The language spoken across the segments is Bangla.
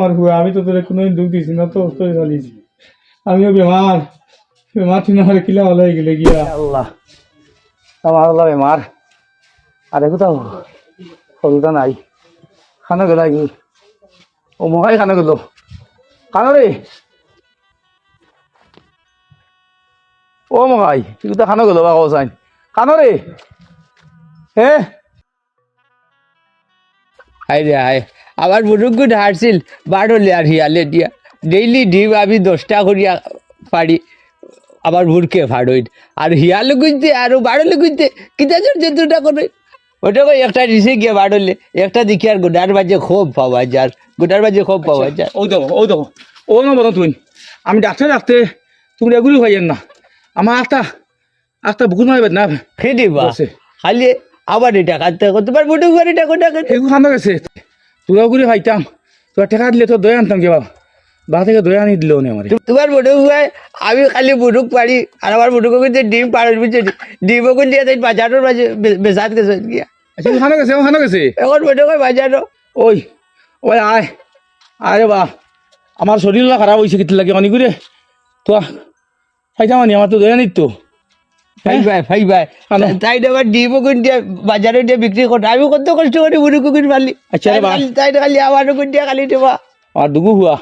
আমার হুয়া আমি তো তোরে কোনোদিন দুঃখ দিছি না তো তোর চালিয়েছি আমিও বেমার বেমার ঠিক না হলে কিলা ভালো হয়ে গেলে গিয়া। আল্লাহ আমার আল্লাহ বেমার। আরে কোথাও সরুটা নাই। খানা গেল কি? ও মহাই খানা গেল। খানা রে। ও মহাই তুই কোথা খানা গেল বা কসাইন খানা রে। হে? হাই রে হাই। আমার মুরুগুড হারছিল বাড়লে আর হিয়ালে দিয়া। ডেইলি ডিম আমি দশটা করিয়া পারি আমার মুরকে ফাড়ইন। আর হিয়ালে গুনতে আর বাড়লে গুনতে কিতা দুটা করে ওটা কই একটা রিসে গিয়ে বাড়লে একটা দেখি আর গোডার বাজে খুব পাওয়া যায় গোডার বাজে খুব পাওয়া যায়। ও দেখো ও দেখো ও না বলো তুই আমি ডাক্তার ডাকতে তুমি এগুলি হইয়েন না। আমার আত্মা আত্মা বুকুন মারবেন না। খেয়ে বা খালি আবার এটা কাটতে তোমার বুটু করে এটা কোটা এগুলো খান্দা গেছে। তোরা খাইতাম। তোরা টাকা দিলে তো দয়া আনতাম কেবা বা থেকে দয়া আনি দিলেও নেই আমার। তোমার বুটুক হয় আমি খালি বুটুক পারি আর আমার বুটুক কিন্তু ডিম পাড়ার বুঝছি ডিম ওগুন দিয়ে বাজারের মাঝে বেসাত গেছে গিয়া আচ্ছা খানা গেছে ও খানা গেছে? এখন বুটুক বাজারও ওই ওই আয়। আরে বা আমার শরীর খারাপ হয়েছে কিতে লাগে অনেক করে তো খাইতাম আনি আমার তো দয়া নিত তাই আবার বাজারে দিয়ে বিক্রি করতে আমি কত কষ্ট করে পারলি আচ্ছা। তাই খালি আমার ওগুন দিয়ে খালি দেবা আর দুগু হুয়া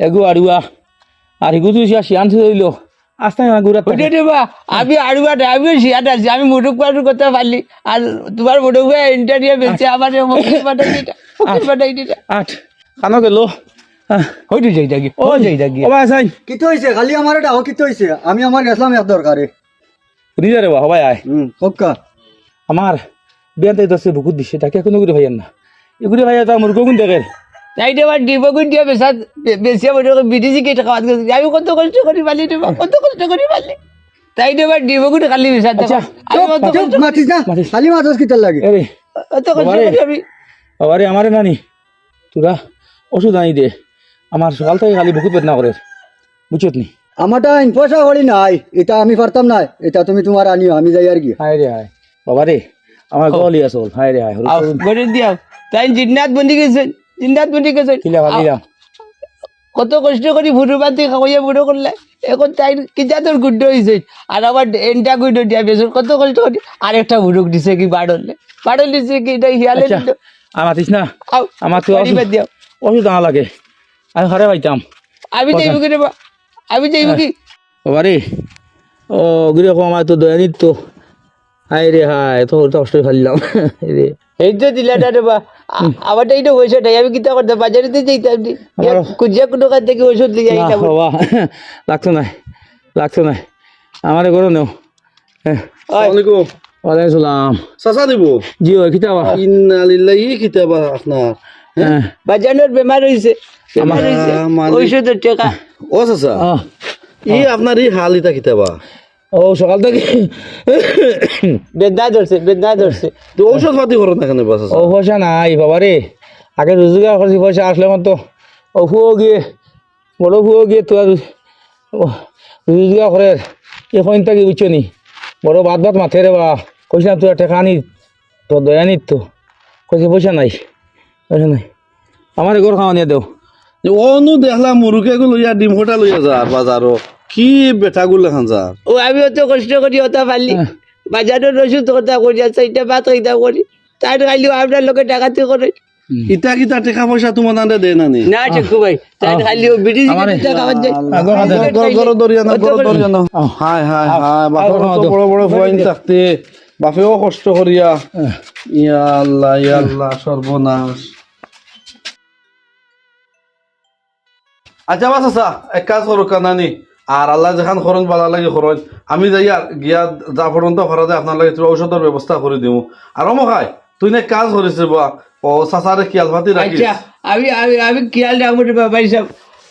এগু আড়ুয়া আর হিগু তুই শিয়ান হইল আস্তে না গুড়া ওইটা দেবা আমি আড়ুয়াটা আমিও শিয়াট আছি আমি মুটুক পাটুক করতে পারলি আর তোমার মুটুক ভাই আমার পাঠাই দিটা পাঠাই দিটা আট খানো গেল হইটু যাই থাকি ও যাই থাকি ও ভাই হয়েছে খালি আমার হয়েছে আমি আমার গেছিলাম এক দরকারে শুনি রে বা হবাই আয়। হুম আমার দশে দিছে তাকে কোনো করে ভাইয়ান না। এগুলি ভাইয়া তা মুরগো গুণ দেখে তাই দেবার ডিবগুন দিয়ে বেসাত বেশি বড় বিদেশি কেটে খাওয়াত গেছে। আমি কত কষ্ট করি পারলি দেবা কত কষ্ট করি পারলি তাই খালি দেবা চুপ কষ্ট মাতিস না। মাতিস। খালি মাতস কিতার লাগে। এরে কত কষ্ট। করি আমি। আমারে নানি তোরা ওষুধ আনি দে। আমার সকাল থেকে খালি বুকুত বেদনা করে বুঝছত নি আমারটা পয়সা করি নাই এটা আমি পারতাম না এটা তুমি তোমার আনিও আমি যাই আর কি। হায় রে হায়। বাবারে আমার গলি আসল হায় রে হায় দিও তাই জিন্নাত বন্দি গেছে জিন্নাত বন্দি গেছে কিলা ভালি রাম কত কষ্ট করি ভুরু বাতি খাওয়াইয়া বুড়ো করলে এখন তাই কিজা তোর গুড্ড হয়েছে আর আবার এনটা গুড্ড দিয়া বেসন কত কষ্ট করি। আরেকটা ভুরুক দিছে কি বাড়লে বাড়ল দিছে কি এটা হিয়ালে আচ্ছা। আর মাতিস না আমার তো ওষুধ লাগে আমি হারে পাইতাম। আমি রে বা? আমি যাইব কি বাবারে ও আমার তো দয়া নিত। হায় রে হায় তো তো কষ্ট ফালিলাম রে। এই তো দিলাটা রে বা আমি কিতা করতে বাজারে যাইতাম নি। কুজিয়া কোনো কাছ থেকে ওষুধ লিয়ে না যাইতাম। বাবা লাগতো নাই লাগতো নাই। আমারে করো নেও। আসসালামাইকুম ওয়ালাইকুম সালাম। চাচা দিব? জি ও কিতাবা। ইন্না লিল্লাহি কিতাবা আপনার। বাজানোর বেমার হয়েছে ঔষধের টাকা। ও চাচা ই আপনার ই হাল ইটা কিতাবা? ও সকাল থেকে বেদনা ধরছে বেদনা ধরছে। তো ঔষধ পাতি করো না কেন বা ও পয়সা নাই বাবা রে। আগে রোজগার করছি পয়সা আসলে আমার তো ও ফুয়ো গিয়ে বড় ফুয়ো গিয়ে তো রোজগার করে এখন বুঝছ নি? বড় বাদ বাদ মাথে রে বা কইছিলাম তোরা টেকা আনি তো দয়া নিত কইছে পয়সা পয়সা নাই। আমার ঘর খাওয়া নিয়ে দেও। যে অনু দেখলাম মুরুকে গুলো ইয়া ডিম হোটা লইয়া যার বাজারও কি বেটা গুলো খান যার ও আমি অত কষ্ট করি অত পারলি বাজারের ওষুধ কথা করি আর সেইটা ভাত খাইতা করি তার খাইলি আপনার লোকে ডাকাতি করে ইটা টাকা পয়সা তোমার দে না নি না চেকু ভাই। ও বিড়ি। টাকা যায় গর গর দরিয়া না অত গর করে- দরিয়া না। হায় হায় হায় বাপের কত বড় বড় আও, ফুয়াইন থাকতে বাপেও কষ্ট করিয়া ইয়া আল্লাহ ইয়া আল্লাহ সর্বনাশ আচ্ছা বাস আচ্ছা এক কাজ করো কানানি। আর আল্লাহ যেখান খরচ বালা লাগে খরচ আমি যাই আর গিয়া যা পর্যন্ত যায় আপনার লাগে ঔষধের ব্যবস্থা করে দিব আর মখাই তুই না কাজ করেছিস বা ও চাচারে কিয়াল ভাতি রাখিস আচ্ছা আমি আমি আমি খেয়াল রাখব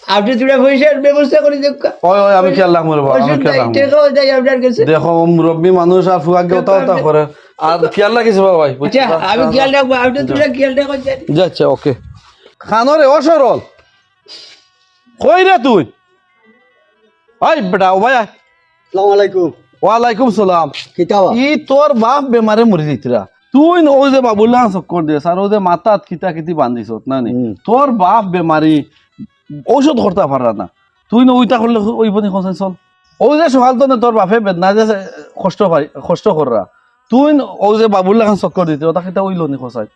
আপনি পয়সার ব্যবস্থা করে দেখ ওই ওই আমি খেয়াল রাখব আমি খেয়াল রাখব টাকাও আপনার কাছে। দেখো মুরব্বী মানুষ আর ফুয়াকে ওটা ওটা করে আর খেয়াল রাখিস বাবা ভাই আচ্ছা আমি খেয়াল রাখব আপনি খেয়াল রাখো যাচ্ছে ওকে খানরে অসরল কই রে তুই? ওই বেটা ও ভাই আলাইকুম। ওয়ালাইকুম সালাম। কিতাবা ই তোর বাপ বেমারে মরি দিতরা তুই ওই যে বাবুল্লাহ চক্কর আর ওই যে মাথাত কিতা কিতি বান্ধিস না নি? তোর বাপ বেমারি ঔষধ করতে পারা না। তুই না ওইটা করলে ওই বনি খসাই চল। ওই যে সকাল তো না তোর বাপে বেদনা যে কষ্ট কষ্ট কররা। তুই ওই যে বাবুল্লাহ চক্কর দিতে ওটা কিতা ওই লনি খসাই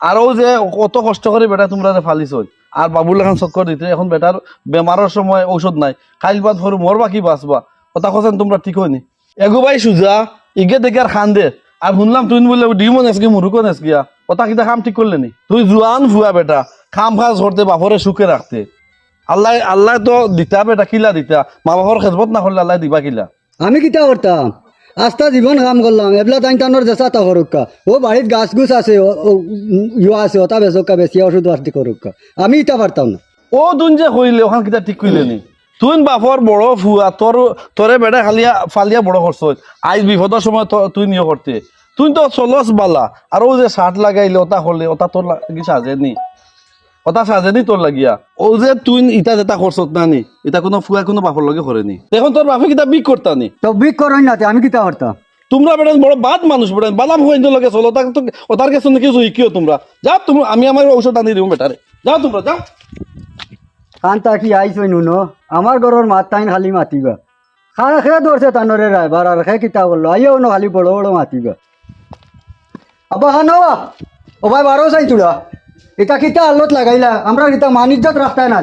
আর ও যে কত কষ্ট করে বেটা তোমরা যে ফালিছ। আর বাবুল্লাহ খান চক্কর দিতে এখন বেটার বেমারের সময় ঔষধ নাই। কাইল বাদ ভরে মোর বাকি বাঁচবা কথা খসান তোমরা ঠিক হয়নি এগুবাই সুজা, ইগে দেখে আর খান দে আর শুনলাম তুই বলে ডিমো নেসকি মুরুকো নেসকিয়া ওটা কিতা কাম ঠিক করলে নি? তুই জুয়ান ফুয়া বেটা খাম খাজ করতে বাপরে সুখে রাখতে আল্লাহ আল্লাহ তো দিতা বেটা, কিলা দিতা? মা বাপর খেজবত না করলে আল্লাহ দিবা কিলা? আমি কিতা করতাম আস্তা জীবন কাম করলাম, এবলা তাই টানোর দেশা তা করুকা ও বাড়িত গাছ গুছ আছে ইয়ে আছে ওটা বেচকা বেশি ওষুধ বাস্তি করুকা আমি ইটা পারতাম না। ও তুন যে কইলে ওখান কিতা ঠিক কইলে নি? তুই বাপর বড় ফুয়া তোর তোরে বেটা খালিয়া, ফালিয়া বড় করছ আইজ বিপদের সময় তুই নিয়ে করতে তুই তো চলস বালা আর ও যে শার্ট লাগাইলে ওটা করলে ওটা তোর লাগি সাজে নি? ওটা সাজে নি তোর লাগিয়া। ও যে তুই ইটা যেটা করছ না নি এটা কোনো ফুয়া কোনো বাপর লগে করে নি। এখন তোর বাপে কিতা বিক করতা নি? তো বিক করই না আমি কিতা করতাম তোমরা বেটা বড় বাদ মানুষ বেটা। বালা ভুয়াইন লগে চলো তাকে তো ওটার কাছে নাকি শিখিও তোমরা? যাও তুমি আমি আমার ঔষধ আনি দিব বেটারে যাও তোমরা যাও কান্তা কি আইসই নুনো? আমার ঘরের মাত তাইন খালি মাতিবা। খানা খেয়ে ধরছে তানরে রায়বার আর খে কিতা বলল আইও না খালি বড় বড় মাতিবা। আবা খানো ও ভাই বারো চাই তুলা এটা কিতা আল্লত লাগাইলা? আমরা কিতা মানিজ্যত রাখতাই না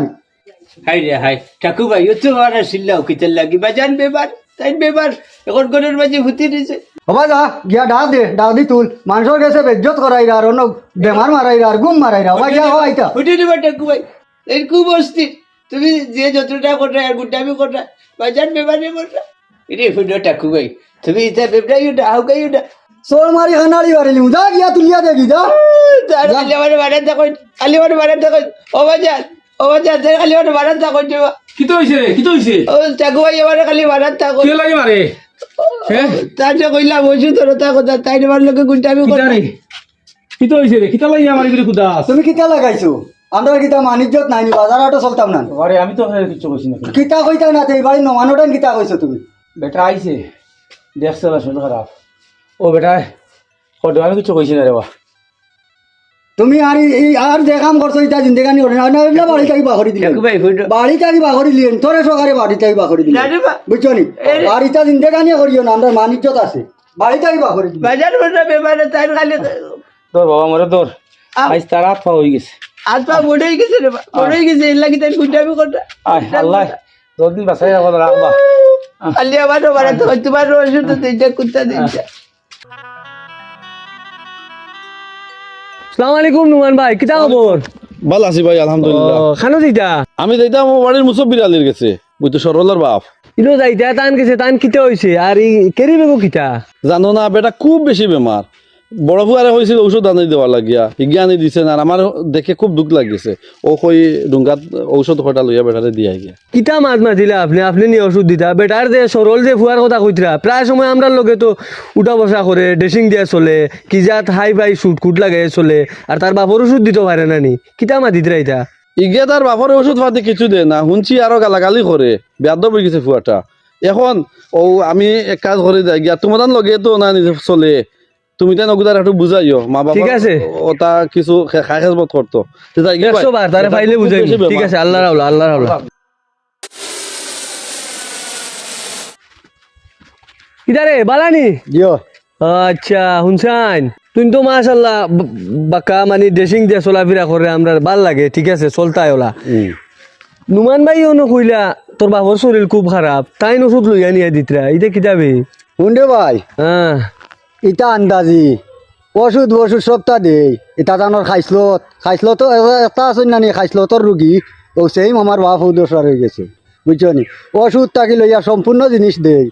হাই রে হাই। ঠাকু ভাই তো আর আসিল্লাও কিতার লাগি? বাজান বেবার তাই বেবার। এখন ঘরের মাঝে হুতি দিছে। ভাই যা গিয়া ডাক দে ডাক দি তুল। মানুষের কাছে বেজ্জত করাইরা আর অন্য বেমার মারাইরা আর গুম মারাইরা। ও ভাই গিয়া হো আইতা হুটি দিবা ঠাকু ভাই এই খুব অস্থির। তুমি যে যতটা কররা আর গুড্ডামি কররা বাজান বেবারে কররা রে হুডো ঠাকু ভাই তুমি ইতা বেবড়াই উঠা হাউকাই উঠা সোল মারি খানাড়ি বাড়িলি যা গিয়া তুলিয়া দেখি যা ও ও হইছে হইছে ও ভাই খালি লাগে মারে হ্যাঁ তোর তা কথা তাই লোকে কিতা কররা রে কিতো হইছে রে কিতা লাগে আমার বিরে কুদাস তুমি কিতা লাগাইছো আমরা কিতা মানিজ্যত নাই নি, বাজার আটো চলতাম না আরে আমি তো কিছু কইছি না কিতা কইতা না এই বাড়ি নমানোটান কিতা কইছো তুমি বেটা আইছে দেখছে না খারাপ ও বেটা কত আমি কিছু কইছি না রে বা তুমি আর এই- আর যে কাম করছ ইটা জিন্দেগানি করে না না বাড়ি থাকি বাখরি দিলেন বাড়ি থাকি বাখরি দিলেন তোরে সকালে বাড়ি থাকি বাখরি দিলেন না? রে বা বুঝছ নি আর ইটা জিন্দেগানি করিও না আমরা মানিজ্যত আছে। বাড়ি থাকি বাখরি দিলেন বাজার ওটা বেবারে তাই খালি তোর বাবা মরে তোর আজ তার হাত পা হয়ে গেছে। হাত পা বড় হয়ে গেছে রে বা বড় হয়ে গেছে এর লাগি তাই কররা আয় আল্লাহ যতদিন বাঁচাই রাখো রাখবা আমার বারান থাকুন তোমার ওষুধ দিতে কুত্তা দিচ্ছে সালাম আলাইকুম নুমান ভাই কিতা খবর? ভালো আছি ভাই আলহামদুলিল্লাহ। খানো দিতা আমি যাইতাম আমার বাড়ির মুসব্বির আলীর গেছে বুঝতে সরলার বাপ। ইনো যাইতা তান গেছে তান কিতে হইছে? আর ই কেরিবে বেগো কিতা? জানো না বেটা খুব বেশি বেমার। বড় ফুয়ারে হয়েছিল ঔষধ আনি দেওয়া লাগিয়া। হিগিয়া আনি দিছে না আর আমার দেখে খুব দুঃখ লাগিছে। ও কই ডুঙ্গাত ঔষধ কটা লইয়া বেটারে দিয়া গিয়া কিতা মাত মাতিলা আপনি? আপনি নি ওষুধ দিতা। বেটার যে সরল যে ফুয়ার কথা কইতরা প্রায় সময় আমরা লগে তো উঠা বসা করে ড্রেসিং দিয়া চলে কি জাত হাই ফাই শুট কুট লাগাই চলে আর তার বাপর ওষুধ দিতে পারে না নি? কিতা মাতিতরা ইতা? ইগে তার বাপরে ওষুধ পাতি কিছু দে না শুনছি আরও গালাগালি করে বেয়াদ হয়ে গেছে ফুয়াটা এখন ও আমি এক কাজ করে যাই গিয়া তোমার লগে তো না নিজে চলে। তুমি তাই নগুদার একটু বুঝাইও মা বাবা ঠিক আছে। ওটা কিছু খাই খেজবত করতো তো যাই গিয়া একশো বার তারে এটা ফাইলে বুঝাই ঠিক আছে আল্লাহ রাউলা আল্লাহ রাউলা কিতা রে বালানি? দিও আচ্ছা শুনছান? তুই তো মাশাল্লাহ ব- বাক্কা মানে ড্রেসিং দিয়ে চলাফেরা করে আমরা ভালো লাগে ঠিক আছে চলতাই ওলা। নুমান ভাই অন্য কইলা তোর বাবার শরীর খুব খারাপ তাই ওষুধ লইয়া নিয়ে দিতরা ইটা কিতাবে? শুনবে ভাই। হ্যাঁ ইটা আন্দাজি। ওষুধ ওষুধ সবটা দেই। এটা জানোর খাইছলত। খাইছলত এটা আছে না নি খাইছলতর রুগী ও সেই আমার বাপ উদসার হয়ে গেছে। বুঝছ নি? ওষুধ তাকে লইয়া সম্পূর্ণ জিনিস দেই।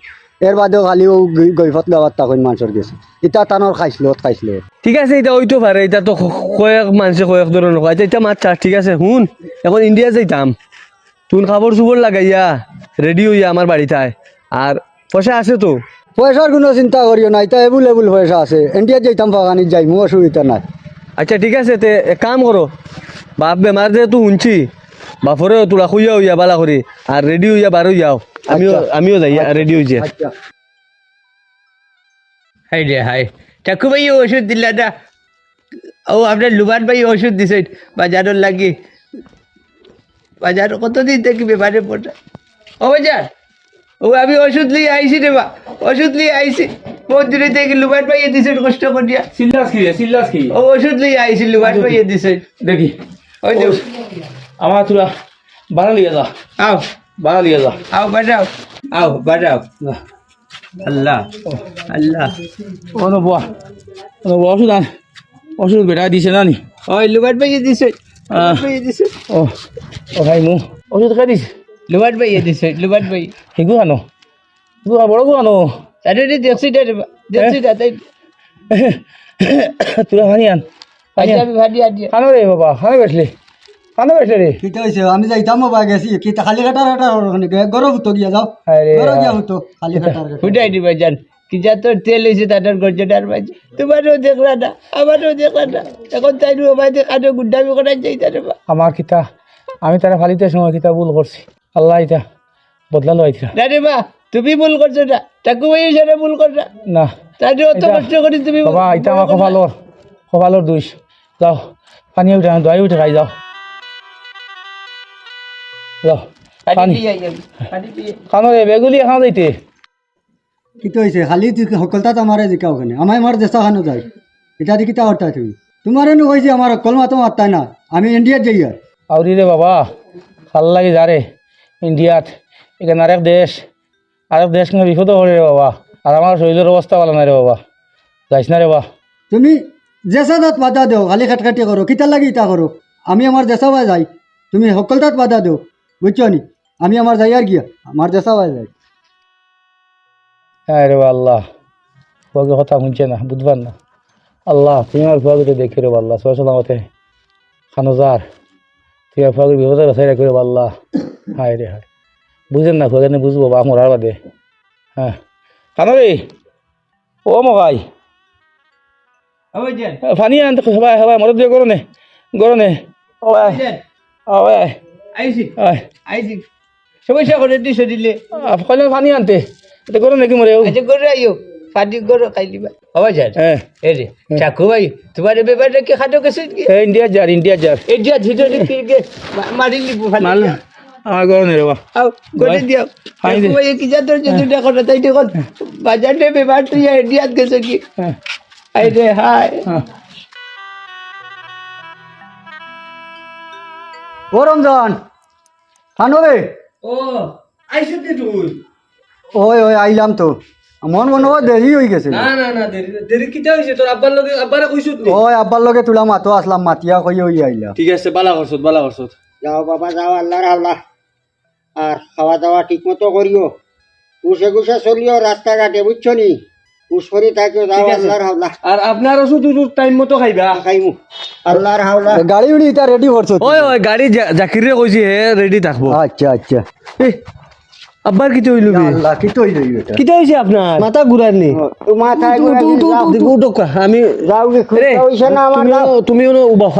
এর বাদেও খালি ও গৈফত গাওয়ার তখন মানুষের গেছে। ইটা টানোর খাইছলত খাইছলত। ঠিক আছে এটা ওইতো পারে এটা তো কয়েক মানুষে কয়েক ধরনের কয় আচ্ছা এটা মাত চাস ঠিক আছে, শুন। এখন ইন্ডিয়া যাইতাম তুন খাবার চুবর লাগাইয়া রেডি হইয়া আমার বাড়িতে। আর পয়সা আছে তো। পয়সার কোনো চিন্তা করিও না এটা এবুল এবুল পয়সা আছে। ইন্ডিয়া যাইতাম বাগানিত যাই মো অসুবিধা নাই। আচ্ছা ঠিক আছে তে এক কাম করো। বাপ বেমার যেহেতু শুনছি বাপরেও তোরা খুইয়া হইয়া বালা করি আর রেডি হইয়া বার যাও আমিও আমিও যাই রেডি হয়ে যাই। আচ্ছা। হাই রে হাই। ঠাকুর ভাই ওষুধ দিলা ও আপনার লুবান ভাই ওষুধ দিছে বাজারের লাগি। বাজার কতদিন থেকে বেমারে পড়া ও বাজার ও আমি ওষুধ লিয়ে আইছি রে বা ওষুধ লিয়ে আইছি। দূরে থেকে লুবান ভাই দিছে কষ্ট করিয়া চিল্লাস কি রে চিল্লাস কি? ও ওষুধ লিয়ে আইছি লুবান ভাই দিছে। দেখি। ওই যে আমার তোরা বাড়া লিয়ে যা। আও। বাড়া লিয়ে যা। আও বাজাও। আও বাজাও। আল্লাহ আল্লাহ। কোনো বুয়া। কোনো বুয়া ওষুধ আন। ওষুধ বেটা দিছে না নি ওই লুবান ভাই দিছে। ভাই দিছে। ও ও ভাই মু। ওষুধ খাই দিছে? লুবান ভাই দিছে লুবান ভাই শিকু আনো? শিকু বড় গু আনো তাহলে দেখছি দেখছি তাই তোরা হানি আন হানি আমি ভাজি আছি খানো রে বাবা খানো বেসলে খানো বেসলে রে। কিতা হয়েছে আমি যাইতাম বা গেছি। কিতা খালি কাটার কাটার গরম হতো গিয়া যাও। আরে গরম গিয়া হতো খালি কাটার ফুটাই দিবে জান কি যা তোর তেল হয়েছে তাদের গর্জটার মাঝে তোমারও দেখলা না আমারও দেখলা না। এখন তাই আমার দেখানো গুন্ডামি করার চাই তার আমার কিতা আমি তারা ফালিতে সময় কিতা ভুল করছি। আল্লাহ ইতা বদলালো আইতা না রে তুমি ভুল করছ না টাকু ভাই সেটা ভুল কর না। না তাদের অত এটা- কষ্ট করে তুমি বাবা ইতা আমার কপালর কপালর দুইশ যাও পানি উঠে দোয়াই উঠে খাই যাও। যাও খানো রে বেগুলি যাইতে কিতা হয়েছে খালি সকলতা আমারে জিকা ওখানে? আমার আমার দেশা খানো যায়। এটা দিয়ে কিতা হরতা তুমি? তোমার এনে কইছে আমার কলমা তো মারতাই না। আমি ইন্ডিয়াত যাই আর। আউরি রে বাবা ভালো লাগে যারে ইন্ডিয়াত এখানে আরেক দেশ। আরেক দেশ কিন্তু বিপদ করে রে বাবা। আর আমার শরীরের অবস্থা ভালো নাই রে বাবা। যাইস না রে বাবা তুমি জেসা দাঁত বাধা দেও খালি খাটখাটি করো কিতা লাগি ইতা করো। আমি আমার দেশা বাই যাই। তুমি সকল দাঁত বাধা দেও বুঝছ নি? আমি আমার যাই আর গিয়া আমার দেশা বাই যাই। হ্যাঁ রে বা আল্লাহ। ফুয়াকে কথা শুনছে না বুঝবার না। আল্লাহ তুমি আমার ফুয়া দুটো দেখি রে বা আল্লাহ সবাই সালামতে খানোজার তুই আর ফুয়াকে বিপদে বাসাই রাখি রে বা আল্লাহ। হায় রে হায়। বুঝেন না ফুয়াকে বুঝব বা মরার বাদে। হ্যাঁ। খানো রে ও মগাই যান। ফানি আনতে সবাই সবাই মদত দিয়ে করো নে করো নে ও ভাই যান। ও ভাই আইছি। আয়। আইছি। সমস্যা করে দিছে দিলে। কইলে ফানি আনতে? এটা করো নাকি মরে আচ্ছা করে আইও। করো হ্যাঁ। এ রে চাকু ভাই তোমার ব্যাপারটা কি খাটো গেছে কি এই ইন্ডিয়া যার ইন্ডিয়া যার। এটা ভিতরে কি গে মারি লিবু ফানি। মাল আমার করো নে রে আও করে দিও ফাইন দে। চাকু কি যাতর যে দুটা কথা তাই দেখুন। বাজারে ব্যাপার তুই ইন্ডিয়াত গেছে কি? হ্যাঁ। আই রে হাই হ্যাঁ। ও রমজান। খানো ও আইছো তুই। ওই ওই আইলাম তো। মন মনে হয় দেরি হয়ে গেছে। না না না দেরি দেরি কিটা হয়েছে তোর আব্বার লগে আব্বারে কইছত নি ওই আব্বার লগে তুলা মাতো আসলাম মাতিয়া কই ওই আইলা। ঠিক আছে বালা করছত বালা করছত যাও বাবা যাও আল্লাহর হাওলা আর খাওয়া দাওয়া ঠিক মতো করিও। উসে গুসে চলিও রাস্তাঘাটে বুঝছ নি? থাকিও আল্লাহর হাওলা। আর আপনার ওষুধ টাইম মতো খাইবা। খাইমু। আল্লাহর হাওলা। গাড়ি উড়ি এটা রেডি করছ ওই ওই গাড়ি জাকিরে কইছি হে রেডি থাকব। আচ্ছা আচ্ছা। এ, আব্বার কিতে হইল আল্লাহ কি তৈরি এটা? কিতে হইছে আপনার মাথা ঘুরার নি? মাথায় ঘুরা। আমি যাও কি রে, যাও তুমিও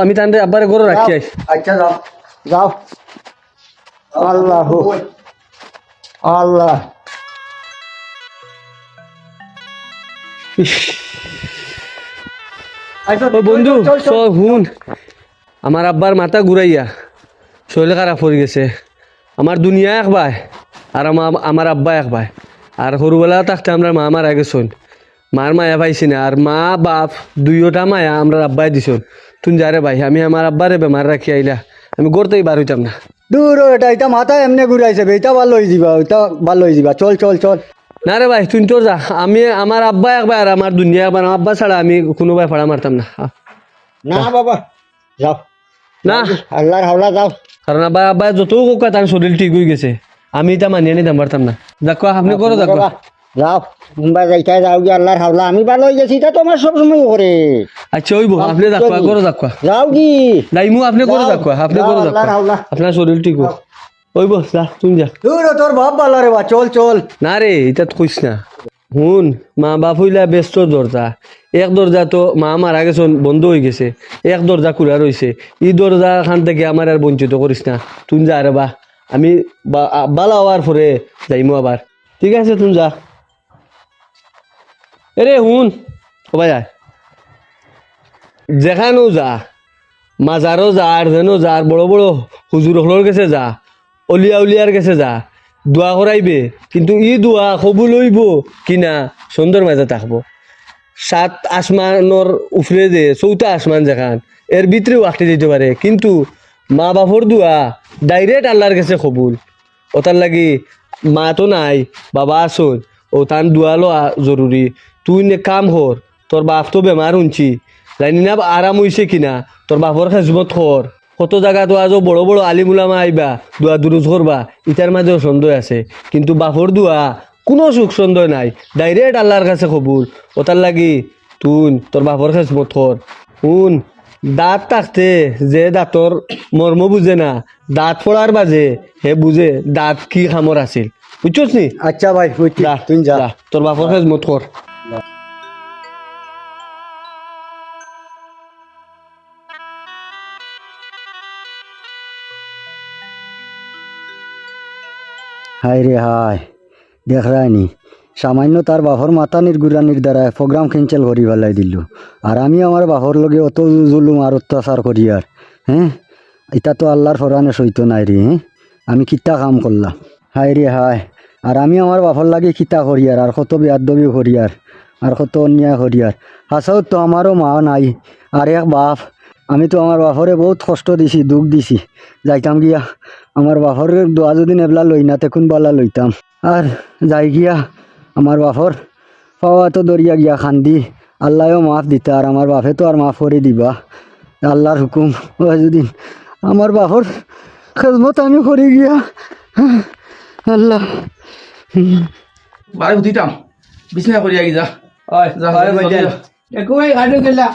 আমি তান্ডে আব্বারে ঘরে রাখি আইস আচ্ছা যাও। যাও। আল্লাহ। আল্লাহ। ও বন্ধু শুন আমার আব্বার মাথা ঘুরাইয়া শরীর খারাপ হয়ে গেছে। আমার দুনিয়া এক ভাই আর আমার আমার আব্বা এক ভাই। আর সরুবেলা থাকতে আমরা মা মারা গেছন। মার মায়া পাইছি না আর মা বাপ দুইটা মায়া আমরা আব্বাই দিছন। তুই যারে ভাই আমি আমার আব্বারে বেমার রাখি আইলা। আমি গড়তেই বার হইতাম না। দূর এটা এটা মাথা এমনি ঘুরাইছে এটা ভালো হয়ে যাবা এটা ভালো হয়ে যাবা চল চল চল। না রে ভাই তুই তোর যা। আমি আমার আব্বা একবার আমার দুনিয়া একবার আমার আব্বা ছাড়া আমি কোনো ভাই ফাড়া মারতাম না। না বাবা যাও। না? আল্লাহর হাওলা যাও কারণ আব্বা আব্বা যত কোকা তার শরীর ঠিক হয়ে গেছে। আমি এটা মানিয়ে নিতাম পারতাম না। দেখো আপনি করো দেখো যাও মুম্বা যাইতে যাও গিয়ে আল্লাহর হাওলা। আমি ভালো হয়ে গেছি করে আচ্ছা ওইব আপনি দেখো করো দেখো যাও কি দাইমু আপনি করো যাও, আপনি করো দেখো আপনার শরীর ঠিক ওইব যা তুমি যা। দূর তোর বাপ ভালো রে বা চল চল। না রে এটা কইস না। শুন মা বাপ হইলা ব্যস্ত দরজা। এক দরজা তো মা মারা গেছে বন্ধ হয়ে গেছে। এক দরজা খোলা রয়েছে ই দরজা খান থেকে আমার আর বঞ্চিত করিস না। তুই যা রে বা আমি বালা হওয়ার পরে যাইমু আবার। ঠিক আছে তুই যা। এরে শুন। ও ভাই আয়। যেখানেও যা মাজারও যা আর যেন যা আর বড় বড় হুজুর হলোর কাছে যা অলিয়া উলিয়ার কাছে যা দোয়া করাইবে কিন্তু ই দোয়া কবুল হইব কিনা সুন্দর মাঝে থাকব সাত আসমানোর উফরে যে চৌথা আসমান যেখান এর ভিতরেও আটকে দিতে পারে কিন্তু মা বাপর দোয়া ডাইরেক্ট আল্লাহর কাছে কবুল। ওটার লাগি মা তো নাই বাবা আসুন ও তান দোয়া লওয়া জরুরি তুই নে কাম কর তোর বাপ তো বেমার উনছি জানি না আরাম হইছে কিনা তোর বাপর খেজমত কর কত জায়গা তো আজও বড় বড় আলিমুলামা আইবা দোয়া দুরুজ করবা ইটার মাঝেও সন্দেহ আছে। কিন্তু বাপর দোয়া কোনো সুখ সন্দেহ নাই। ডাইরেক্ট আল্লাহর কাছে কবুল ওটার লাগি তুই তোর বাপর খেজমত কর উন দাঁত থাকতে যে দাঁতর মর্ম বুঝে না দাঁত পড়ার বাজে হে বুঝে দাঁত কি খামর আছিল। বুঝছস নি? আচ্ছা ভাই তুই যা, তোর বাপর খেজমত কর হাই রে হাই দেখ রায়নি, সামান্য তার বাপর মাথা নির্গুরানির দ্বারা প্রোগ্রাম ক্যান্সেল করি ফেলাই দিল। আর আমি আমার বাপর লগে অত জুলুম আর অত্যাচার করি আর হ্যাঁ? এটা তো আল্লাহর ফরানে সইত নাই রে হ্যাঁ? আমি কিতা কাম করলাম? হাই রে হাই আর আমি আমার বাপর লাগে কিতা করি আর কত বেয়াদবি করি আর আর কত অন্যায় করি আর। হাসাও তো আমারও মা নাই, আর এক বাপ আমি তো আমার বাপরে বহুত কষ্ট দিছি দুঃখ দিছি। যাইতাম গিয়া আমার বাপর দোয়া যদি নেবলা লই না তেকুন বালা লইতাম। আর যাই গিয়া আমার বাপর পাওয়া তো দরিয়া গিয়া খান্দি আল্লাহও মাফ দিতা আর আমার বাপে তো আর মাফ করে দিবা। আল্লাহর হুকুম ও যদি আমার বাপর খেজমত আমি করে গিয়া আল্লাহ। বারে উঠিতাম বিছনা করি আগি যা। যা, ওই জলদি যা। একুই হাঁটু গেলা।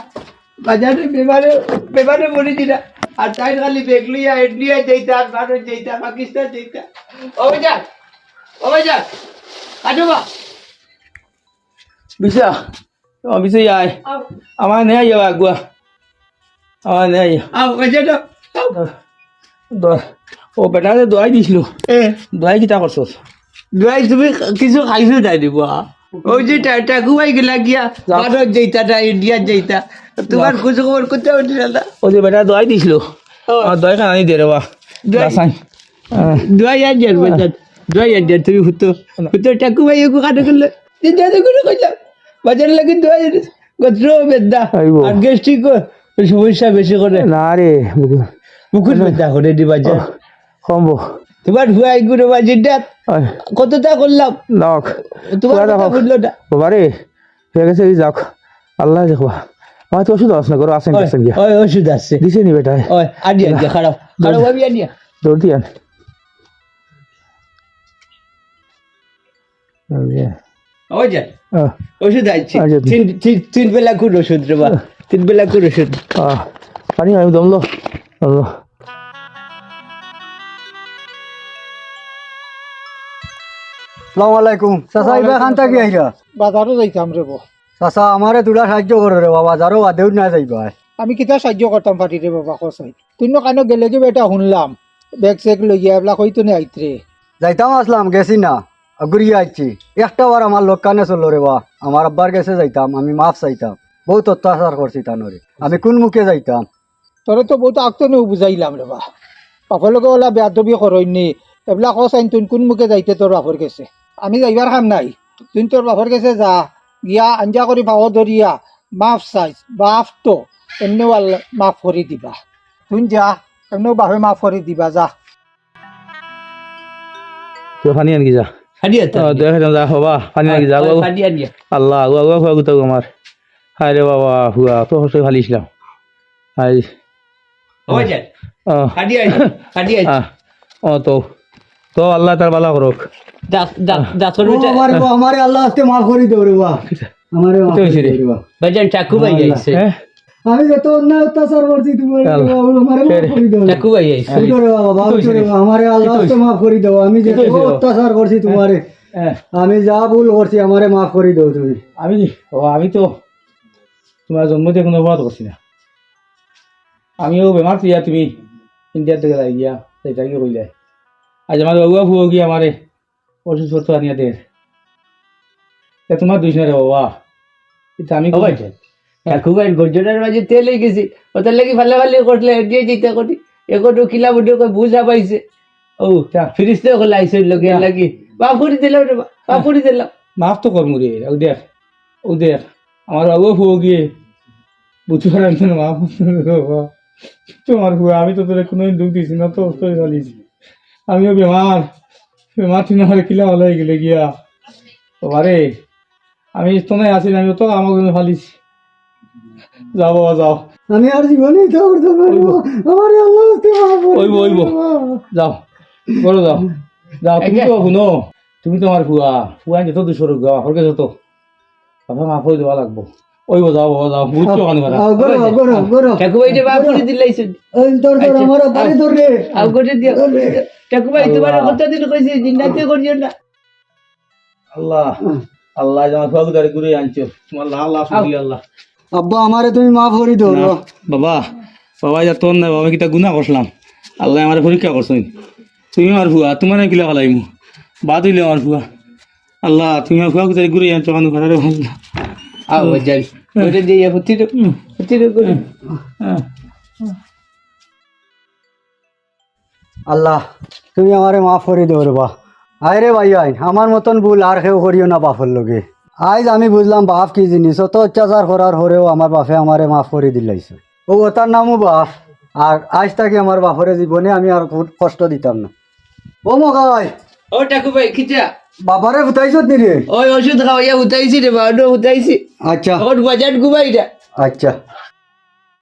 বাজারে বেমারে বেমারে পড়ে দিলা। আর তাই খালি বেগলিয়া ইন্ডিয়া যাইতা আর ভারত যাইতা পাকিস্তান যাইতা। ও বাজার ও বাজার হাঁটু বা বিছা ও বিছে আয়। আমার নেই যাবা আগুয়া আমার নেই ও বেটারে দোয়াই দিছিল। এ। দোয়াই কিতা করছস দুয়াই তুমি কিছু খাইছো তাই দিব ওই যে টাকু ভাই গেলা গিয়া ভারত যাইতা না ইন্ডিয়া যাইতা। তোমার খোঁজ খবর করতে পারছি না ও যে বেটা দোয়াই দিছিল। আর দোয়াই খানি দে রে বা দোয়াই- সাই দুয়াই আনজার বাজার দুয়াই আনজার তুমি হুতো হুতো টাকু ভাই একু কাটে করলে। করে কইলাম বাজার লাগে দুয়াই গোত্র বেদা। আর গ্যাস্ট্রিক সমস্যা বেশি করে। না রে মুকুট বেদা করে দি বাজার সম্ভব তোমার হুয়াই গুলো বাজির কতটা করলাম। লক তোমার কথা। বুঝলো না। হয়ে গেছে যাক। আল্লাহ দেখবা। আমার তো ওষুধ আছে না করো আসেন গেছেন গিয়া। ওই ওষুধ আছে। দিছে নি বেটা? ওই আনিয়া দিয়া খারাপ। খারাপ আমি আনিয়া দৌড় দিয়ান ওই যা ওষুধ আচ্ছা। তিন তিন- তিন বেলা কোন ওষুধ রে বা। তিন বেলা কোন ওষুধ। আহ, পানি আমি দমলো। দমলো। সালাম আলাইকুম। চাচা ইবা খান থাকি আহিরা বাজারও যাইতাম রে বো চাচা আমারে তোরা সাহায্য করে রে বাবা যারও বাদেও না যাইবা আমি কিতা সাহায্য করতাম পারি রে বাবা কসাই তুই কেন গেলে কি বেটা শুনলাম। বেগ চেক লইয়া এবলা কইতো নে আইতরে যাইতাম আসলাম গেছি না। ঘুরিয়ে আইছি। একটা বার আমার লোক কানে চলল রে বা আমার আব্বার কাছে যাইতাম আমি মাফ চাইতাম। বহুত অত্যাচার করছি তানরে আমি কোন মুখে যাইতাম? তোরে তো বহুত আগতো নেও বুঝাইলাম রে বা বাপর লগে ওলা বেয়াদবি করইনি এবলা কসাইন তুই কোন মুখে যাইতে তোর বাপর গেছে? আমি যাইবার কাম নাই। তুই তোর বাপর গেছে যা। গিয়া আঞ্জা কৰি পাও ধরিয়া মাফ চাইছ বাপ তো এমনিও আল্লাহ মাফ কৰি দিবা। তুই যা এমনিও বাপে মাফ কৰি দিবা যা। আনকি তো আহ, যা হবা। পানি আনকি যা আল্লাহ আমার হায় রে বাবা হুয়া। তো হসে ফালিছিলাম যা ও তো। তো আল্লাহ তার বালা করুক। আমার আল্লাহ আজকে মাফ করে দেও রে বা আমারে মাফ করে রে। দেও রে বা। বাজার চাকু ভাই আইছে হ্যাঁ? আমি যত অন্যায় অত্যাচার করছি তোমার আমারে মাফ করে দেও চাকু ভাই আইছে রে বাবা বাবা রে আমারে আল্লাহ আজকে মাফ করে দেও। আমি যে অত্যাচার করছি তোমারে হ্যাঁ। আমি যা ভুল করছি আমারে মাফ করে দেও তুমি। আমি আমি তো তোমার জন্মতে কোনো অপরাধ করছি না। আমিও বেমার থিয়া তুমি ইন্ডিয়ার থেকে যাই গিয়া সেটা কি আজ আমার বাবুয়া ফুয়া গিয়ে আমারে ওষুধপত্র আনিয়া দে। তা তোমার দুইশ রে বাবা। এটা আমি ও ভাই যা ঠাকুর গর্জনের মাঝে তেল হয়ে গেছি। ওটার লাগি ভালো ভালো করলে দিয়ে যেতে করি। এখন কিলা বুঝে কই বুঝা পাইছে। ও ফিরিস্তে হল আইসে লগে লাগি। বাপুরি দিলাম রে বাপুরি দিলাম। মাফ তো করমু রে ও দেখ ও দেখ আমার বাবু ফুয়ো গিয়ে পারেন না মাফ তোমার ফুয়া আমি তো তোরে কোনো দুঃখ দিছি না তো তোর চালিয়েছি আমিও বেমার বেমার ঠিক না কিলা ভালো হয়ে গেলে গিয়া। বাবারে আমি তোনে আছি আমি তো আমাকে ফালিছি। যাও বাবা যাও। আমি আর জীবনে এটা করতে পারব আমার আল্লাহ ওইব ওইব যাও। বলো যাও। যাও তুমি তো শুনো তুমি তো আমার ফুয়া ফুয়া যেত দুশো রোগা হরকে যত। কথা মাফ করে দেওয়া লাগবো। ওইব যাও বাবা যাও বুঝছ কানি কথা গরো, গরো, গরো। ভাই বাপুরি দিলাইছে এই তোর তোর আমার বাড়ি তোর রে। আউ করে দিও। ভাই তোমার কত দিন কইছে জিন্নাতে করিও না। আল্লাহ আল্লাহ ঘুরে আনছো। তোমার লাল লাভ আল্লাহ। আব্বা আমারে তুমি মাফ করে দাও বাবা বাবা যা তোর না বাবা কিতা গুণা করলাম আল্লাহ আমার পরীক্ষা করছেন তুমি আমার ফুয়া তোমার কিলা ভালাইম বাদ হইলে আমার ফুয়া। আল্লাহ তুমি ফুয়া গুদারে ঘুরে আনছো কানু ঘরে আউ যাই। ওটা দিয়ে হতির হতির করে। হ্যাঁ। আল্লাহ তুমি আমারে মাফ করে দেও রে বা। আয় রে ভাই আমার মতন ভুল আর কেউ করিও না বাপের লগে। আজ আমি বুঝলাম বাপ কি জিনিস। অত অত্যাচার করার হরেও আমার বাপে আমারে মাফ করে দিলাইছে। ও তার নামও বাপ। আর আজ তাকে আমার বাপরে জীবনে আমি আর খুব কষ্ট দিতাম না। ও মগাই ও ঠাকুর ভাই খিচা। বাবারে উঠাইছ নি রে? ওই ওষুধ খাওয়াইয়া উঠাইছি রে বাবা উঠাইছি। আচ্ছা। ওর বাজার গুবাইটা আচ্ছা।